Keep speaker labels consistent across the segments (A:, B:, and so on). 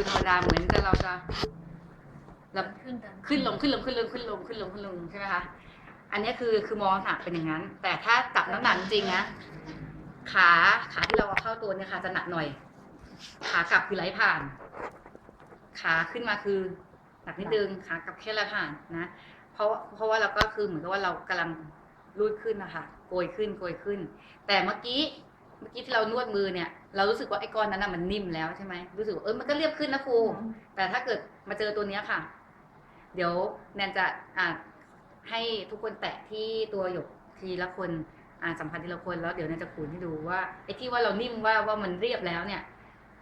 A: คือธรรมดาเหมือนกับเราจะเรา
B: ขึ้นกัน
A: ขึ้นลงขึ้นลงขึ้นลงขึ้นลงขึ้นลงขึ้นลงใช่ไหมคะอันนี้คือคือมองลักษณะเป็นอย่างนั้น แต่ถ้าจับน้ำหนักจริงๆนะขาขาที่เราเอาเข้าตัวเนี่ยค่ะจะหนักหน่อย ขากลับคือไหลผ่าน ขาขึ้นมาคือหนักนิดนึงขากลับแค่ไหลผ่านนะเพราะเพราะว่าเราก็คือเหมือนกับว่าเรากำลังรูดขึ้นนะคะโกยขึ้นโกยขึ้น แต่เมื่อกี้ เมื่อกี้ที่เรานวดมือเนี่ย เรารู้สึกว่าไอ้ก้อนนั้นน่ะมันนิ่มแล้วใช่ไหมรู้สึกว่าเออมันก็เรียบขึ้นนะครูแต่ถ้าเกิดมาเจอตัวเนี้ยค่ะ เดี๋ยวแนนจะอ่าให้ทุกคนแตะที่ตัวหยกทีละคนอ่าสัมพันธ์ทีละคนแล้วเดี๋ยวแนนจะขูดให้ดูว่าไอ้ที่ว่าเรานิ่มว่าว่ามันเรียบแล้วเนี่ย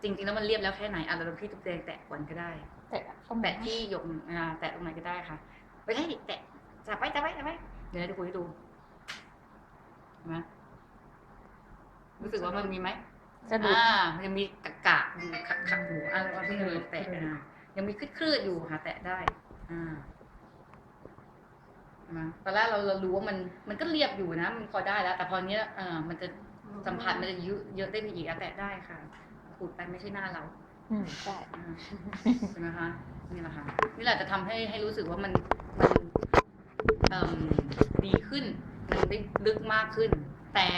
A: จริง ๆ แล้วมันเรียบแล้วแค่ไหนอะเราลองที่ตุ๊กแดงแตะก่อนก็ได้
C: แต่ตรงไหน
A: แตะที่หยกอ่าแตะตรงไหนก็ได้ค่ะไม่ใช่ดิแตะจับไว้จับไว้จับไว้เดี๋ยวแนนจะขูดให้ดูเห็นไหม รู้สึกว่ามันมีไหม
C: กระดูก
A: อ่ามันยังมีกะกะอยู่ขัดขัดอยู่อ่าเอาที่เราแตะอ่ายังมีคลืดคลืดๆอยู่ค่ะแตะได้ อ่านะตอนแรกเราเรารู้ว่ามันมันก็เรียบอยู่นะ มันพอได้แล้ว แต่พอเนี้ยเออมันจะสัมผัสมันจะเยอะเยอะได้ไปอีกอะแตะได้ค่ะขูดไปไม่ใช่หน้าเรา
C: อืมใช่
A: อ่าใช่ไหมคะนี่แหละค่ะนี่แหละจะทำให้ให้รู้สึกว่ามันมันเอ่มดีขึ้น มันได้ลึกมากขึ้น แต่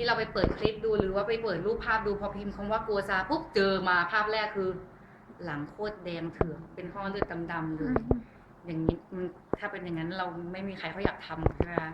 A: ที่เราไปเปิดคลิปดูหรือว่าไปเปิดรูปภาพดูพอพิมพ์คำว่ากัวซาปุ๊บเจอมาภาพแรกคือ หลังโคตรแดงเถือกเป็นข้อเลือดดำๆเลยอย่างนี้มันถ้าเป็นอย่างนั้นเราไม่มีใครเขาอยากทำใช่ไหมคะ